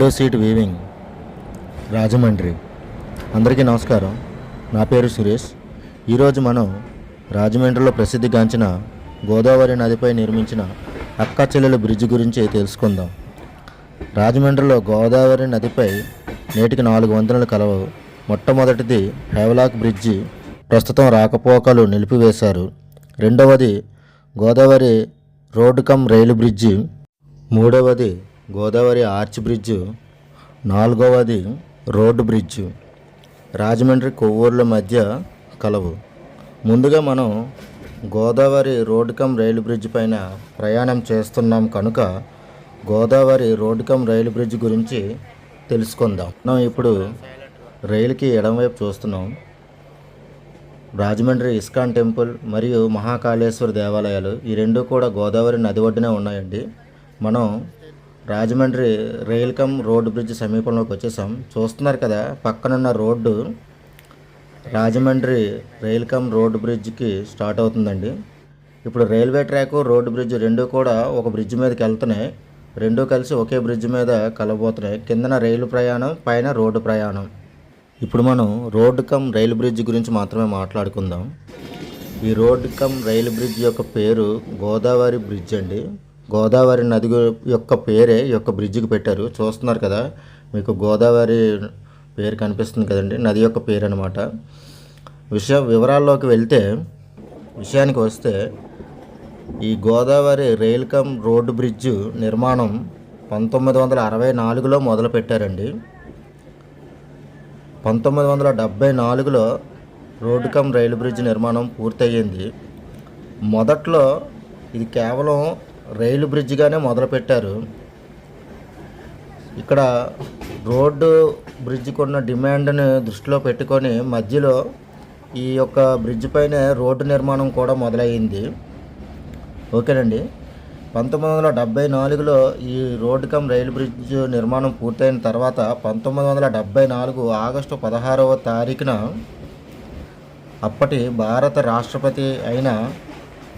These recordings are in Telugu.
Window seat weaving Rajahmundry. అందరికీ నమస్కారం. నా పేరు సురేష్. ఈరోజు మనం రాజమండ్రిలో ప్రసిద్ధిగాంచిన గోదావరి నదిపై నిర్మించిన అక్క చెల్లెల బ్రిడ్జ్ గురించి తెలుసుకుందాం. రాజమండ్రిలో గోదావరి నదిపై నేటికి నాలుగు వంతెనలు కలవు. మొట్టమొదటిది హేవలాక్ బ్రిడ్జి. ప్రస్తుతం రాకపోకలు నిలిపివేశారు. రెండవది Godavari road cum rail bridge. మూడవది గోదావరి ఆర్చ్ బ్రిడ్జ్ నాలుగవది రోడ్డు బ్రిడ్జ్ రాజమండ్రి కొవ్వూర్ల మధ్య కలవు. ముందుగా మనం Godavari road cum rail bridge పైన ప్రయాణం చేస్తున్నాం కనుక Godavari road cum rail bridge గురించి తెలుసుకుందాం. మనం ఇప్పుడు రైలుకి ఎడమవైపు చూస్తున్నాం. రాజమండ్రి ఇస్కాన్ టెంపుల్ మరియు మహాకాళేశ్వర దేవాలయాలు ఈ రెండు కూడా గోదావరి నది ఒడ్డునే ఉన్నాయండి. మనం Rajahmundry rail cum road bridge సమీపంలోకి వచ్చేసాం. చూస్తున్నారు కదా పక్కనున్న road Rajahmundry rail cum road బ్రిడ్జ్కి start అవుతుందండి. ఇప్పుడు రైల్వే ట్రాక్ రోడ్డు బ్రిడ్జ్ రెండు కూడా ఒక బ్రిడ్జ్ మీదకి వెళ్తున్నాయి. రెండు కలిసి ఒకే బ్రిడ్జ్ మీద కలబోతున్నాయి కిందన రైలు ప్రయాణం పైన రోడ్డు ప్రయాణం. ఇప్పుడు మనం రోడ్డు కమ్ రైలు బ్రిడ్జ్ గురించి మాత్రమే మాట్లాడుకుందాం. ఈ రోడ్డు కమ్ రైలు బ్రిడ్జ్ యొక్క పేరు గోదావరి బ్రిడ్జ్ అండి. గోదావరి నది యొక్క పేరే ఈ యొక్క బ్రిడ్జికి పెట్టారు. చూస్తున్నారు కదా మీకు గోదావరి పేరు కనిపిస్తుంది కదండి నది యొక్క పేరు అనమాట విషయ వివరాల్లోకి వెళ్తే విషయానికి వస్తే ఈ Godavari rail cum road bridge నిర్మాణం పంతొమ్మిది వందల అరవై నాలుగులో మొదలుపెట్టారండి. పంతొమ్మిది వందల డెబ్భై నాలుగులో రోడ్డు కమ్ రైలు బ్రిడ్జ్ నిర్మాణం పూర్తయింది మొదట్లో ఇది కేవలం రైలు బ్రిడ్జిగానే మొదలుపెట్టారు. ఇక్కడ రోడ్డు బ్రిడ్జ్కి ఉన్న డిమాండ్ని దృష్టిలో పెట్టుకొని మధ్యలో ఈ యొక్క బ్రిడ్జ్ పైన రోడ్డు నిర్మాణం కూడా మొదలయ్యింది. ఓకేనండి. పంతొమ్మిది వందల డెబ్బై నాలుగులో ఈ రోడ్డు కమ్ రైలు బ్రిడ్జ్ నిర్మాణం పూర్తయిన తర్వాత పంతొమ్మిది వందల డెబ్బై నాలుగు ఆగస్టు పదహారవ తారీఖున అప్పటి భారత రాష్ట్రపతి అయిన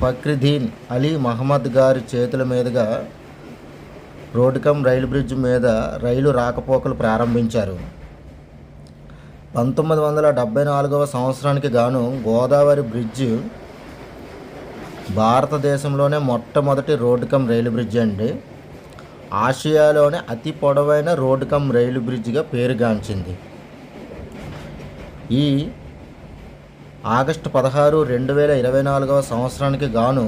ఫక్రిదీన్ అలీ మహమ్మద్ గారి చేతుల మీదుగా రోడ్డు రైలు బ్రిడ్జ్ మీద రైలు రాకపోకలు ప్రారంభించారు. పంతొమ్మిది వందల డెబ్బై నాలుగవ సంవత్సరానికి గాను గోదావరి బ్రిడ్జ్ భారతదేశంలోనే మొట్టమొదటి రోడ్డు కమ్ రైలు బ్రిడ్జ్ అండి. ఆసియాలోనే అతి పొడవైన రోడ్డు కమ్ రైలు బ్రిడ్జిగా పేరుగాంచింది. ఈ ఆగస్టు పదహారు రెండు వేల ఇరవై నాలుగవ సంవత్సరానికి గాను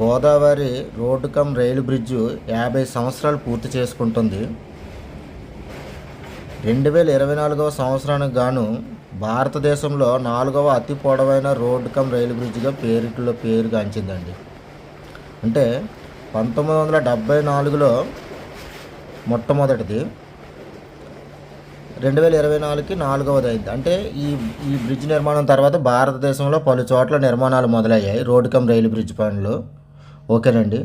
Godavari road cum rail bridge యాభై సంవత్సరాలు పూర్తి చేసుకుంటుంది. రెండు వేల ఇరవై నాలుగవ సంవత్సరానికి గాను భారతదేశంలో నాలుగవ అతి పొడవైన రోడ్డు కమ్ రైలు బ్రిడ్జిగా పేరులో పేరుగాంచిందండి అంటే పంతొమ్మిది వందల డెబ్భై నాలుగులో మొట్టమొదటిది. రెండు వేల ఇరవై నాలుగుకి నాలుగవది అయింది అంటే ఈ ఈ బ్రిడ్జ్ నిర్మాణం తర్వాత భారతదేశంలో పలు చోట్ల నిర్మాణాలు మొదలయ్యాయి. రోడ్డు కమ్ రైలు బ్రిడ్జ్ పనులు. ఓకేనండి.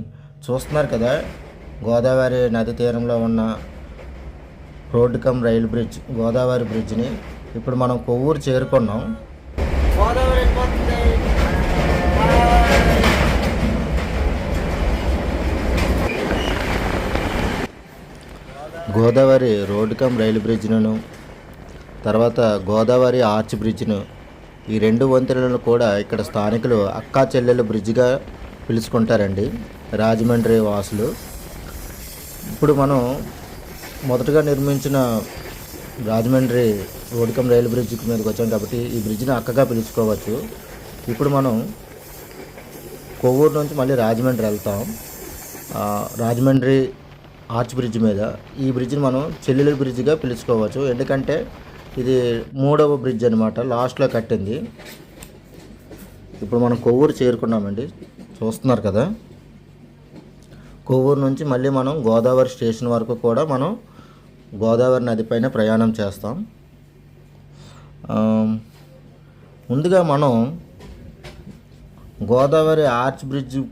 చూస్తున్నారు కదా గోదావరి నది తీరంలో ఉన్న road cum rail bridge Godavari బ్రిడ్జ్ని ఇప్పుడు మనం కొవ్వూరు చేరుకున్నాం. గోదావరి గోదావరి కమ్ రైలు బ్రిడ్జ్ను తర్వాత గోదావరి ఆర్చ్ బ్రిడ్జ్ను ఈ రెండు వంతెనలను కూడా ఇక్కడ స్థానికులు అక్కా చెల్లెల బ్రిడ్జ్గా పిలుచుకుంటారండి. రాజమండ్రి వాసులు. ఇప్పుడు మనం మొదటగా నిర్మించిన రాజమండ్రి ఓడికం రైలు బ్రిడ్జ్ మీదకి వచ్చాం కాబట్టి ఈ బ్రిడ్జ్ని అక్కగా పిలుచుకోవచ్చు. ఇప్పుడు మనం కొవ్వూరు నుంచి మళ్ళీ రాజమండ్రి వెళ్తాం. రాజమండ్రి ఆర్చ్ బ్రిడ్జ్ మీద. ఈ బ్రిడ్జ్ని మనం చెల్లెల బ్రిడ్జ్గా పిలుచుకోవచ్చు. ఎందుకంటే ఇది మూడవ బ్రిడ్జ్ అనమాట లాస్ట్లో కట్టింది. ఇప్పుడు మనం కొవ్వూరు చేరుకున్నామండి. చూస్తున్నారు కదా? కొవ్వూరు నుంచి మళ్ళీ మనం గోదావరి స్టేషన్ వరకు కూడా మనం గోదావరి నది పైన ప్రయాణం చేస్తాం. ముందుగా మనం గోదావరి ఆర్చ్ బ్రిడ్జ్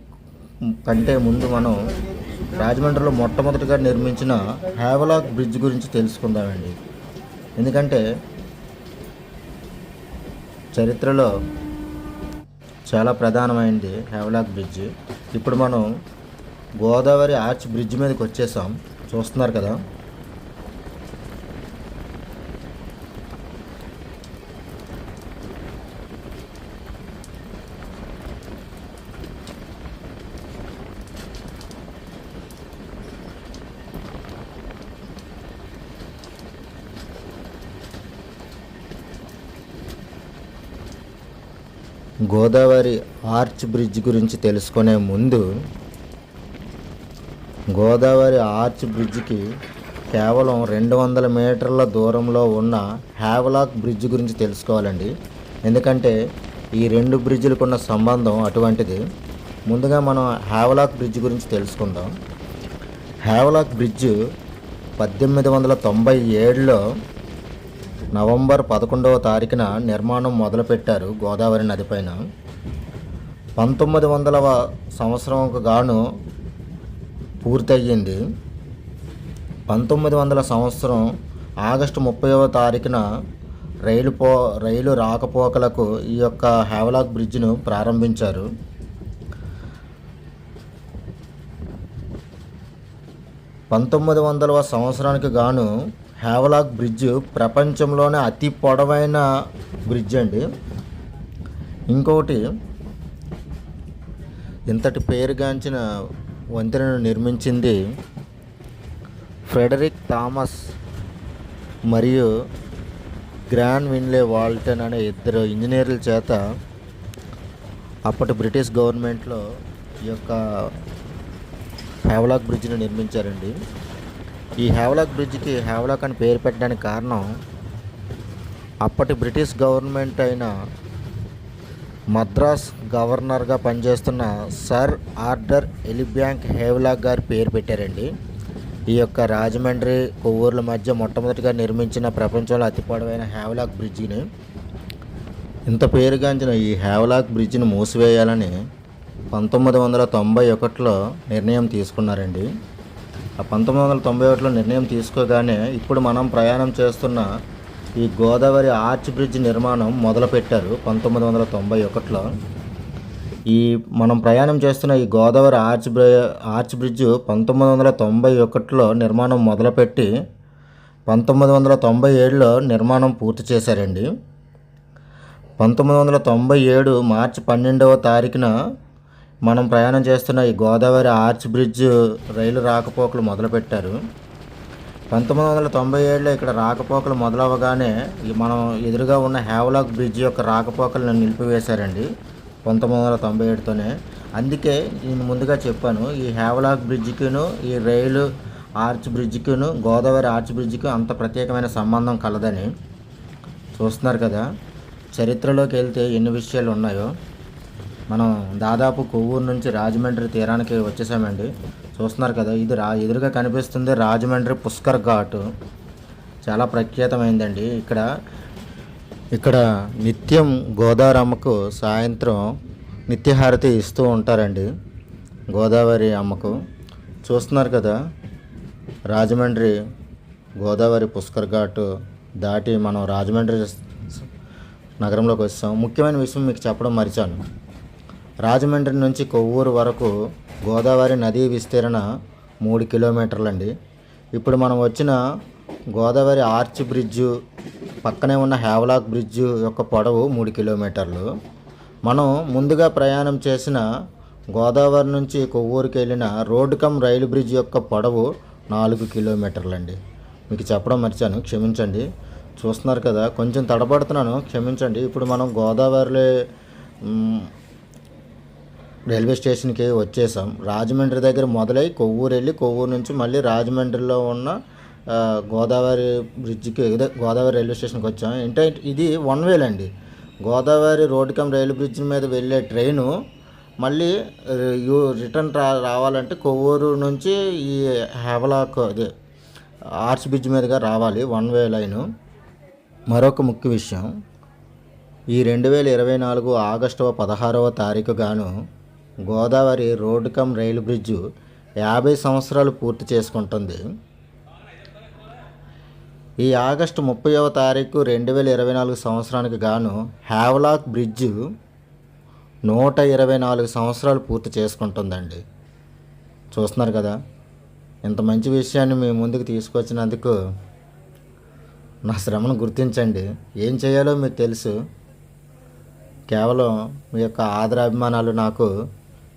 కంటే ముందు మనం రాజమండ్రిలో మొట్టమొదటిగా నిర్మించిన హ్యావలాక్ బ్రిడ్జ్ గురించి తెలుసుకుందామండి. ఎందుకంటే చరిత్రలో చాలా ప్రధానమైంది హ్యావలాక్ బ్రిడ్జ్ ఇప్పుడు మనం గోదావరి ఆర్చ్ బ్రిడ్జ్ మీదకి వచ్చేసాం. చూస్తున్నారు కదా? గోదావరి ఆర్చ్ బ్రిడ్జ్ గురించి తెలుసుకునే ముందు గోదావరి ఆర్చ్ బ్రిడ్జ్కి కేవలం రెండు వందల మీటర్ల దూరంలో ఉన్న హ్యావలాక్ బ్రిడ్జ్ గురించి తెలుసుకోవాలండి. ఎందుకంటే ఈ రెండు బ్రిడ్జ్లకు ఉన్న సంబంధం అటువంటిది. ముందుగా మనం హ్యావలాక్ బ్రిడ్జ్ గురించి తెలుసుకుందాం. హ్యావలాక్ బ్రిడ్జ్ పద్దెనిమిది వందల తొంభై ఏడులో నవంబర్ పదకొండవ తారీఖున నిర్మాణం మొదలుపెట్టారు గోదావరి నదిపైన పంతొమ్మిది వందలవ సంవత్సరంకు గాను పూర్తయ్యింది. పంతొమ్మిది వందల సంవత్సరం ఆగస్టు ముప్పైవ తారీఖున రైలు పో రైలు రాకపోకలకు ఈ యొక్క హ్యావలాక్ బ్రిడ్జ్ను ప్రారంభించారు. పంతొమ్మిది వందల సంవత్సరానికి గాను హేవలాక్ బ్రిడ్జ్ ప్రపంచంలోనే అతి పొడవైన బ్రిడ్జ్ అండి. ఇంకొకటి ఇంతటి పేరుగాంచిన వంతెనను నిర్మించింది ఫ్రెడరిక్ థామస్ మరియు గ్రాన్ విన్లే వాల్టన్ అనే ఇద్దరు ఇంజనీర్ల చేత అప్పటి బ్రిటిష్ గవర్నమెంట్లో ఈ యొక్క హేవలాక్ బ్రిడ్జ్ని నిర్మించారండి. ఈ హేవలాక్ బ్రిడ్జ్కి హేవలాక్ అని పేరు పెట్టడానికి కారణం అప్పటి బ్రిటిష్ గవర్నమెంట్ అయిన మద్రాస్ గవర్నర్గా పనిచేస్తున్న సర్ ఆర్డర్ ఎలిబ్యాంక్ హేవలాక్ గారి పేరు పెట్టారండి. ఈ యొక్క రాజమండ్రి కొవ్వూరుల మధ్య మొట్టమొదటిగా నిర్మించిన ప్రపంచంలో అతి పొడవైన హేవలాక్ బ్రిడ్జిని ఇంత పేరుగాంచిన ఈ హేవలాక్ బ్రిడ్జిని మూసివేయాలని పంతొమ్మిది వందల తొంభై ఒకటిలో నిర్ణయం తీసుకున్నారండి. పంతొమ్మిది వందల తొంభై ఒకటిలో నిర్ణయం తీసుకోగానే ఇప్పుడు మనం ప్రయాణం చేస్తున్న ఈ గోదావరి ఆర్చ్ బ్రిడ్జ్ నిర్మాణం మొదలుపెట్టారు పంతొమ్మిది వందల తొంభై ఒకటిలో. ఈ మనం ప్రయాణం చేస్తున్న ఈ గోదావరి ఆర్చ్ బ్రి ఆర్చ్ బ్రిడ్జ్ పంతొమ్మిది వందల తొంభై ఒకటిలో నిర్మాణం మొదలుపెట్టి పంతొమ్మిది వందల తొంభై ఏడులో నిర్మాణం పూర్తి చేశారండి. పంతొమ్మిది వందల తొంభై ఏడు మార్చి పన్నెండవ తారీఖున మనం ప్రయాణం చేస్తున్న ఈ గోదావరి ఆర్చ్ బ్రిడ్జ్ రైలు రాకపోకలు మొదలుపెట్టారు. పంతొమ్మిది వందల తొంభై ఏడులో ఇక్కడ రాకపోకలు మొదలవగానే మనం ఎదురుగా ఉన్న హ్యావలాక్ బ్రిడ్జ్ యొక్క రాకపోకలను నిలిపివేశారండి పంతొమ్మిది వందల తొంభై ఏడుతోనే. అందుకే నేను ముందుగా చెప్పాను ఈ హ్యావలాక్ బ్రిడ్జ్కిను ఈ రైలు ఆర్చ్ బ్రిడ్జ్కిను గోదావరి ఆర్చ్ బ్రిడ్జ్కి అంత ప్రత్యేకమైన సంబంధం కలదని చూస్తున్నారు కదా. చరిత్రలోకి వెళ్తే ఎన్ని విషయాలు ఉన్నాయో. మనం దాదాపు కొవ్వూరు నుంచి రాజమండ్రి తీరానికి వచ్చేసామండి. చూస్తున్నారు కదా ఇది రా ఎదురుగా కనిపిస్తుంది రాజమండ్రి పుష్కర్ ఘాట్. చాలా ప్రఖ్యాతమైందండి. ఇక్కడ ఇక్కడ నిత్యం గోదావరి సాయంత్రం నిత్యహారతి ఇస్తూ ఉంటారండి గోదావరి అమ్మకు. చూస్తున్నారు కదా రాజమండ్రి గోదావరి పుష్కర్ ఘాట్ దాటి మనం రాజమండ్రి నగరంలోకి వచ్చాం ముఖ్యమైన విషయం మీకు చెప్పడం మరిచాను. రాజమండ్రి నుంచి కొవ్వూరు వరకు గోదావరి నదీ విస్తీరణ మూడు కిలోమీటర్లండి. ఇప్పుడు మనం వచ్చిన గోదావరి ఆర్చ్ బ్రిడ్జు పక్కనే ఉన్న హ్యావలాక్ బ్రిడ్జు యొక్క పొడవు మూడు కిలోమీటర్లు. మనం ముందుగా ప్రయాణం చేసిన గోదావరి నుంచి కొవ్వూరుకి వెళ్ళిన రోడ్డు కమ్ రైలు బ్రిడ్జ్ యొక్క పొడవు నాలుగు కిలోమీటర్లండి. మీకు చెప్పడం మర్చాను క్షమించండి. చూస్తున్నారు కదా కొంచెం తడబడుతున్నాను క్షమించండి. ఇప్పుడు మనం గోదావరిలో రైల్వే స్టేషన్కి వచ్చేసాం. రాజమండ్రి దగ్గర మొదలై కొవ్వూరు వెళ్ళి కొవ్వూరు నుంచి మళ్ళీ రాజమండ్రిలో ఉన్న గోదావరి బ్రిడ్జికి గోదావరి రైల్వే స్టేషన్కి వచ్చాం. ఏంటంటే ఇది వన్ వేలండి Godavari road cum rail bridge మీద వెళ్ళే ట్రైను మళ్ళీ యూ రిటర్న్ రా రావాలంటే కొవ్వూరు నుంచి ఈ హెవలాక్ అదే ఆర్చ్ బ్రిడ్జ్ మీదుగా రావాలి వన్ వే లైను. మరొక ముఖ్య విషయం ఈ రెండు వేల ఇరవై నాలుగు ఆగస్టు పదహారవ తారీఖు గాను Godavari road cum rail bridge యాభై సంవత్సరాలు పూర్తి చేసుకుంటుంది. ఈ ఆగస్టు ముప్పైవ తారీఖు రెండు వేల ఇరవై నాలుగు సంవత్సరానికి గాను హ్యావ్లాక్ బ్రిడ్జు నూట ఇరవై నాలుగు సంవత్సరాలు పూర్తి చేసుకుంటుందండి. చూస్తున్నారు కదా? ఇంత మంచి విషయాన్ని మీ ముందుకు తీసుకొచ్చినందుకు నా శ్రమను గుర్తించండి. ఏం చేయాలో మీకు తెలుసు. కేవలం మీ యొక్క ఆదరాభిమానాలు నాకు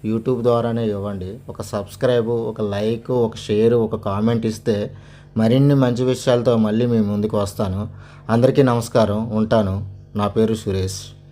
యూట్యూబ్ ద్వారానే ఇవ్వండి. ఒక సబ్స్క్రైబ్ ఒక లైక్ ఒక షేర్ ఒక కామెంట్ ఇస్తే మరిన్ని మంచి విషయాలతో మళ్ళీ మీ ముందుకు వస్తాను. అందరికీ నమస్కారం. ఉంటాను. నా పేరు సురేష్.